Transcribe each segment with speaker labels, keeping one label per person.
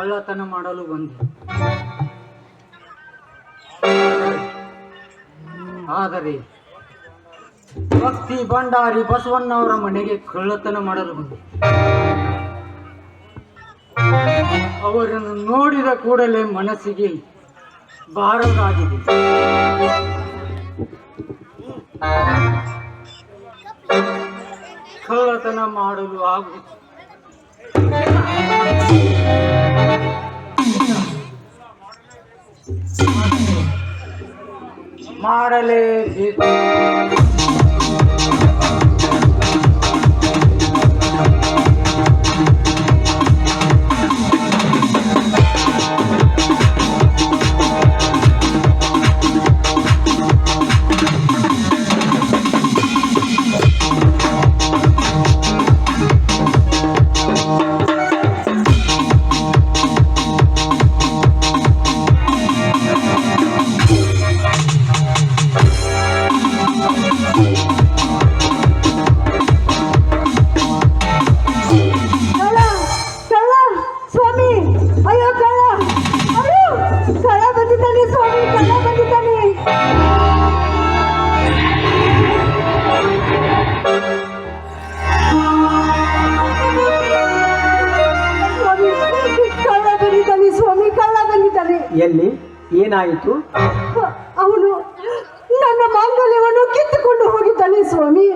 Speaker 1: ಕಳ್ಳತನ ಮಾಡಲು ಬಂದೆ. ಆದರೆ ಭಕ್ತಿ ಭಂಡಾರಿ ಬಸವಣ್ಣವರ ಮನೆಗೆ ಕಳ್ಳತನ ಮಾಡಲು ಬಂದೆ. ಅವರನ್ನು ನೋಡಿದ ಕೂಡಲೇ ಮನಸ್ಸಿಗೆ ಬಾರದಾಗಿದೆ ಕಳ್ಳತನ ಮಾಡಲು ಆಗುವುದು. ಮಾಡಲೇಬೇಕು
Speaker 2: ಎಲ್ಲಿ? ಏನಾಯಿತು?
Speaker 3: ಅವನು ನನ್ನ ಮಾಂಗಲ್ಯವನ್ನು ಕಿತ್ತುಕೊಂಡು ಹೋಗಿದ್ದಾನೆ ಸ್ವಾಮಿ.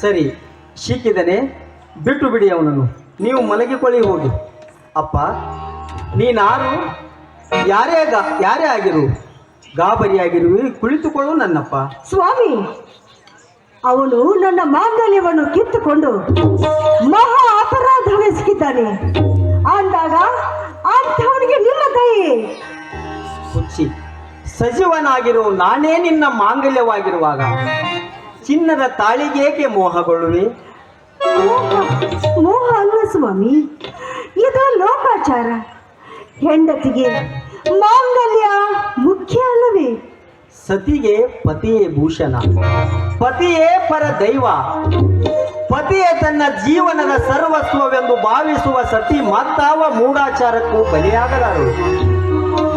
Speaker 2: ಸರಿ ಸಿಕ್ಕಿದನೆ ಬಿಟ್ಟು ಬಿಡಿ ಅವನನ್ನು. ನೀವು ಮಲಗಿಕೊಳ್ಳಿ ಹೋಗಿ. ಅಪ್ಪ ನೀನಾರು ಯಾರೇ ಗಾ ಯಾರೇ ಆಗಿರು ಗಾಬರಿಯಾಗಿರುವಿ ಕುಳಿತುಕೊಳ್ಳು ನನ್ನಪ್ಪ.
Speaker 3: ಸ್ವಾಮಿ ಅವನು ನನ್ನ ಮಾಂಗಲ್ಯವನ್ನು ಕಿತ್ತುಕೊಂಡು ಮಹಾ ಅಪರಾಧವೆಸಗಿದ್ದಾನೆ ಅಂದಾಗ ಅಂಥವನಿಗೆ ನಿಮ್ಮ ತಾಯಿ
Speaker 2: ಹುಚ್ಚಿ ಸಜೀವನಾಗಿರು ನಾನೇ ನಿನ್ನ ಮಾಂಗಲ್ಯವಾಗಿರುವಾಗ ಚಿನ್ನದ ತಾಳಿಗೇಕೆ ಮೋಹಗೊಳ್ಳುವೆ?
Speaker 3: ಮೋಹ ಅಲ್ಲ ಸ್ವಾಮಿ ಇದು ಲೋಕಾಚಾರ. ಹೆಂಡತಿಗೆ ಮಾಂಗಲ್ಯ ಮುಖ್ಯ ಅಲ್ಲವೇ
Speaker 2: ಸತಿಗೆ ಪತಿಯೇ ಭೂಷಣ. ಪತಿಯೇ ಪರ ದೈವ ಪತಿಯೇ ತನ್ನ ಜೀವನದ ಸರ್ವಸ್ವವೆಂದು ಭಾವಿಸುವ ಸತಿ ಮತ್ತಾವ ಮೂಢಾಚಾರಕ್ಕೂ ಬಲಿಯಾಗಲಾರರು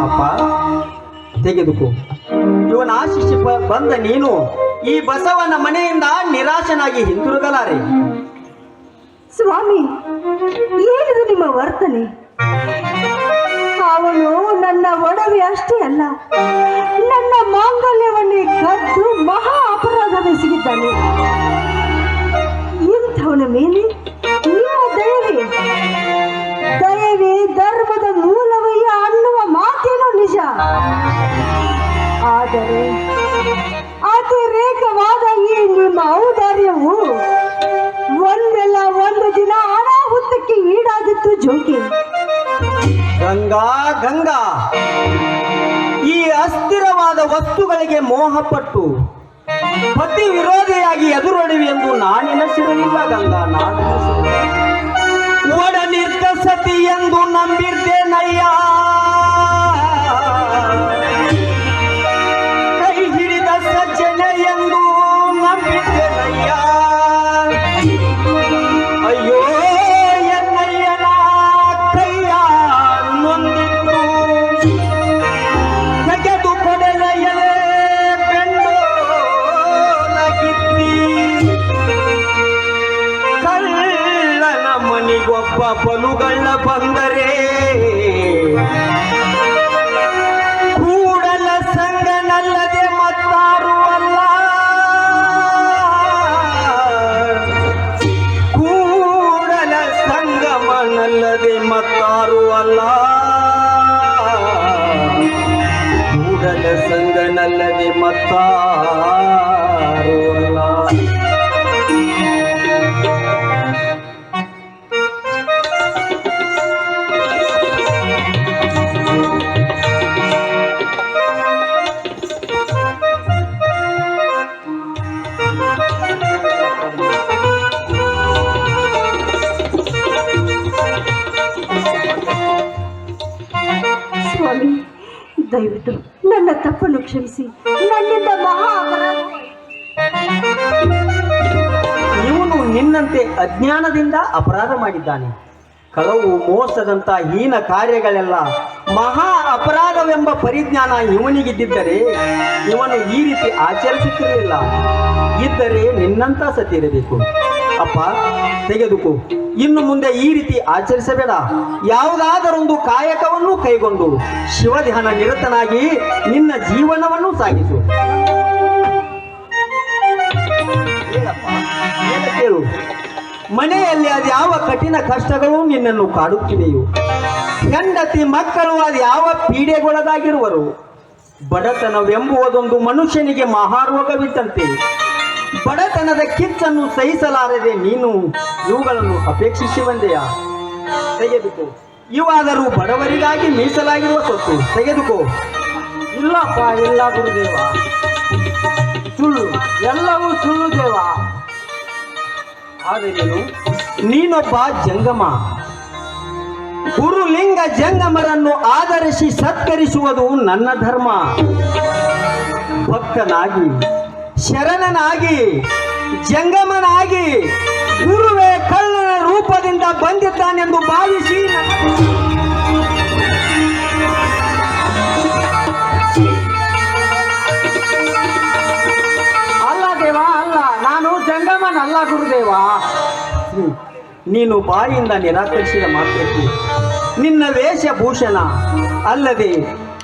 Speaker 2: ಅಪ್ಪ, ತೆಗೆದುಕೋ. ಇವನ ಆಶಿಸಿ ಬಂದ ನೀನು ಈ ಬಸವನ ಮನೆಯಿಂದ ನಿರಾಶನಾಗಿ ಹಿಂತಿರುಗಲಾರೆ.
Speaker 3: ಸ್ವಾಮಿ, ಏನಿದು ನಿಮ್ಮ ವರ್ತನೆ? ಅವನು ನನ್ನ ಒಡವೆ ಅಷ್ಟೇ ಅಲ್ಲ, ನನ್ನ ಮಾಂಗಲ್ಯವನ್ನೇ ಕದ್ದು ಮಹಾ ಅಪರಾಧವೆಸಗಿದ್ದಾನೆ ಇಂಥವನ ಮೇಲೆ ನಿಮ್ಮ ದಯವೇ ದಯವೇ ಧರ್ಮದ
Speaker 2: ವಸ್ತುಗಳಿಗೆ ಮೋಹಪಟ್ಟು ಪತಿ ವಿರೋಧಿಯಾಗಿ ಎದುರೊಡಿವಿ ಎಂದು ನಾನೆನಸಿರಲಿಲ್ಲ ಗಂಗಾ ನಾನೆನಸಿರಲಿಲ್ಲ ಒಡನಿದ್ದ ಸತಿ ಎಂದು ನಂಬಿದ್ದೇನಯ್ಯ ಸಂಗಮನಲ್ಲದೆ ಮತ್ತಾರು ಅಲ್ಲ. ಕೂಡಲ ಸಂಗನಲ್ಲದೆ ಮತ್ತಾರು
Speaker 3: ದಯವಿಟ್ಟು ನನ್ನ ತಪ್ಪನ್ನು ಕ್ಷಮಿಸಿ. ನನ್ನಿಂದ ಅಪರಾಧ.
Speaker 2: ನಿನ್ನಂತೆ ಅಜ್ಞಾನದಿಂದ ಅಪರಾಧ ಮಾಡಿದ್ದಾನೆ. ಕಳವು ಮೋಸದಂತ ಹೀನ ಕಾರ್ಯಗಳೆಲ್ಲ ಮಹಾ ಅಪರಾಧವೆಂಬ ಪರಿಜ್ಞಾನ ಇವನಿಗಿದ್ದರೆ ಇವನು ಈ ರೀತಿ ಆಚರಿಸುತ್ತಿರಲಿಲ್ಲ. ಇದ್ದರೆ ನಿನ್ನಂತ ಸತ್ತಿರಬೇಕು. ಅಪ್ಪ ತೆಗೆದುಕೋ. ಇನ್ನು ಮುಂದೆ ಈ ರೀತಿ ಆಚರಿಸಬೇಡ. ಯಾವುದಾದರೊಂದು ಕಾಯಕವನ್ನು ಕೈಗೊಂಡು ಶಿವಧ್ಯಾನ ನಿರತನಾಗಿ ನಿನ್ನ ಜೀವನವನ್ನು ಸಾಗಿಸು. ಕೇಳು? ಮನೆಯಲ್ಲಿ ಅದ್ಯಾವ ಕಠಿಣ ಕಷ್ಟಗಳು ನಿನ್ನನ್ನು ಕಾಡುತ್ತಿದೆಯೋ ಹೆಂಡತಿ ಮಕ್ಕಳು ಅದ್ಯಾವ ಪೀಡೆಗೊಳಗಾಗಿರುವರು? ಬಡತನವೆಂಬುವುದೊಂದು ಮನುಷ್ಯನಿಗೆ ಮಹಾರೋಗವಿದ್ದಂತೆ. ಬಡತನದ ಕಿಚ್ಚನ್ನು ಸಹಿಸಲಾರದೆ ನೀನು ಇವುಗಳನ್ನು ಅಪೇಕ್ಷಿಸಿ ಬಂದೆಯಾ ತೆಗೆದುಕೋ. ಇವಾದರೂ ಬಡವರಿಗಾಗಿ ಮೀಸಲಾಗಿರುವ ಸೊತ್ತು ತೆಗೆದುಕೋ.
Speaker 1: ಇಲ್ಲಪ್ಪ, ಇಲ್ಲ ಗುರುದೇವ. ಸುಳ್ಳು, ಎಲ್ಲವೂ ಸುಳ್ಳು ದೇವ.
Speaker 2: ಆದರೆ ನೀನು, ನೀನೊಬ್ಬ ಜಂಗಮ. ಗುರುಲಿಂಗ ಜಂಗಮರನ್ನು ಆಧರಿಸಿ ಸತ್ಕರಿಸುವುದು ನನ್ನ ಧರ್ಮ. ಭಕ್ತನಾಗಿ ಶರಣನಾಗಿ ಜಂಗಮನಾಗಿ ಗುರುವೇ ಕಳ್ಳನ ರೂಪದಿಂದ ಬಂದಿದ್ದಾನೆಂದು ಭಾವಿಸಿ
Speaker 1: ಅಲ್ಲ ದೇವ ಅಲ್ಲ ನಾನು ಜಂಗಮನಲ್ಲ ಗುರುದೇವ
Speaker 2: ಹ್ಮ್. ನೀನು ಬಾಯಿಂದ ನಿರಾಕರಿಸಿದ ಮಾತ್ರಕ್ಕೆ ನಿನ್ನ ವೇಷಭೂಷಣ ಅಲ್ಲದೆ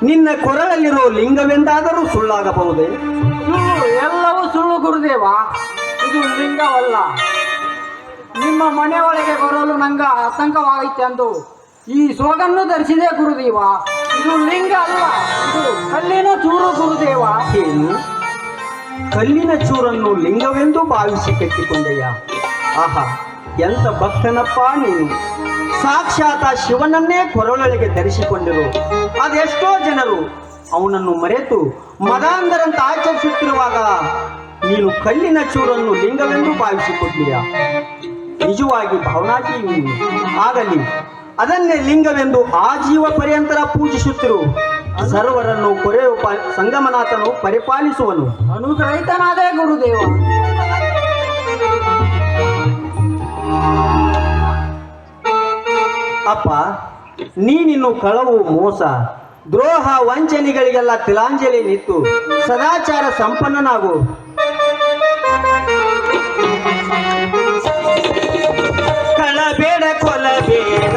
Speaker 2: ನಿನ್ನ ಕೊರಳಲ್ಲಿರೋ ಲಿಂಗವೆಂದಾದರೂ ಸುಳ್ಳಾಗಬಹುದೇ?
Speaker 1: ಸುಳ್ಳು ಎಲ್ಲವೂ ಸುಳ್ಳು ಗುರುದೇವ. ಇದು ಲಿಂಗವಲ್ಲ. ನಿಮ್ಮ ಮನೆಯೊಳಗೆ ಬರಲು ನಂಗ ಆತಂಕವಾಯಿತೆಂದು ಈ ಸೋಗನ್ನು ಧರಿಸಿದೆ ಗುರುದೇವ. ಇದು ಲಿಂಗ ಅಲ್ಲ ಇದು ಕಲ್ಲಿನ ಚೂರು ಗುರುದೇವ.
Speaker 2: ಏನು? ಕಲ್ಲಿನ ಚೂರನ್ನು ಲಿಂಗವೆಂದು ಭಾವಿಸಿ ಕಟ್ಟಿಕೊಂಡೆಯ ಆಹಾ ಎಂತ ಭಕ್ತನಪ್ಪ ನೀನು. ಸಾಕ್ಷಾತ್ ಶಿವನನ್ನೇ ಕೊರಳೊಳಗೆ ಧರಿಸಿಕೊಂಡರು. ಅದೆಷ್ಟೋ ಜನರು ಅವನನ್ನು ಮರೆತು ಮದಾಂಧರಂತ ಆಚರಿಸುತ್ತಿರುವಾಗ ನೀನು ಕಲ್ಲಿನ ಚೂರನ್ನು ಲಿಂಗವೆಂದು ಭಾವಿಸಿಕೊಡ್ತೀಯ ನಿಜವಾಗಿ ಭಾವನಾಜಿ, ಆಗಲಿ. ಅದನ್ನೇ ಲಿಂಗವೆಂದು ಆಜೀವ ಪರ್ಯಂತರ ಪೂಜಿಸುತ್ತಿರು. ಸರ್ವರನ್ನು ಕೊರೆಯುವ ಸಂಗಮನಾಥನು ಪರಿಪಾಲಿಸುವನು.
Speaker 1: ಅನುಗ್ರಹಿತನಾದೇ ಗುರುದೇವ.
Speaker 2: ಅಪ್ಪ ನೀನಿನ್ನು ಕಳವು ಮೋಸ ದ್ರೋಹ ವಂಚನೆಗಳಿಗೆಲ್ಲ ತಿಲಾಂಜಲಿ ನಿತ್ತು ಸದಾಚಾರ ಸಂಪನ್ನನಾಗು. ಕಳಬೇಡ ಕೊಲಬೇಡ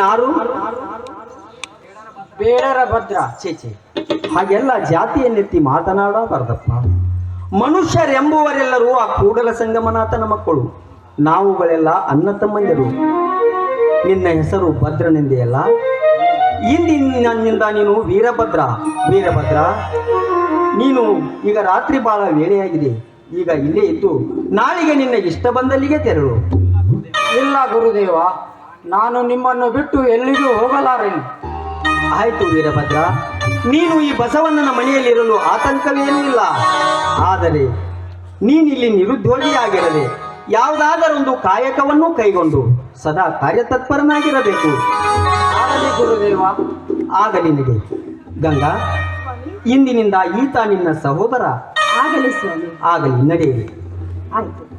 Speaker 2: ನೀನಾರು
Speaker 1: ಬೇಡರ ಭದ್ರ.
Speaker 2: ಚೇಚೆ ಹಾಗೆಲ್ಲ ಜಾತಿಯನ್ನೆತ್ತಿ ಮಾತನಾಡಬಾರ್ದಪ್ಪ ಮನುಷ್ಯರೆಂಬುವರೆಲ್ಲರೂ ಆ ಕೂಡಲ ಸಂಗಮನಾಥನ ಮಕ್ಕಳು. ನಾವುಗಳೆಲ್ಲ ಅನ್ನ ತಮ್ಮಂದಿರು. ನಿನ್ನ ಹೆಸರು ಭದ್ರನೆಂದೆಯಲ್ಲ ಇಂದಿನಿಂದ ನೀನು ವೀರಭದ್ರ. ವೀರಭದ್ರ, ನೀನು ಈಗ ರಾತ್ರಿ ಬಹಳ ವೇಳೆಯಾಗಿದೆ. ಈಗ ಇಲ್ಲೇ ಇದ್ದು ನಾಳೆಗೆ ನಿನ್ನ ಇಷ್ಟ ಬಂದಲ್ಲಿಗೆ ತೆರಳು.
Speaker 1: ಇಲ್ಲ ಗುರುದೇವ ನಾನು ನಿಮ್ಮನ್ನು ಬಿಟ್ಟು ಎಲ್ಲಿಗೂ ಹೋಗಲಾರೆನು?
Speaker 2: ಆಯಿತು ವೀರಭದ್ರ ನೀನು ಈ ಬಸವಣ್ಣನ ಮನೆಯಲ್ಲಿರಲು ಆತಂಕವೇನೂ ಇಲ್ಲ. ಆದರೆ ನೀನಿಲ್ಲಿ ನಿರುದ್ಯೋಗಿಯಾಗಿರದೆ ಯಾವುದಾದರೊಂದು ಕಾಯಕವನ್ನು ಕೈಗೊಂಡು ಸದಾ ಕಾರ್ಯತತ್ಪರನಾಗಿರಬೇಕು.
Speaker 1: ಆಗಲಿ ಗುರುದೇವ.
Speaker 2: ಆಗಲಿ ನಡೆ. ಗಂಗಾ ಇಂದಿನಿಂದ ಈತ ನಿನ್ನ ಸಹೋದರ.
Speaker 3: ಆಗಲಿ ಸ್ವಾಮಿ.
Speaker 2: ಆಗಲಿ ನಡೆಯಿರಿ
Speaker 3: ಆಯ್ತು.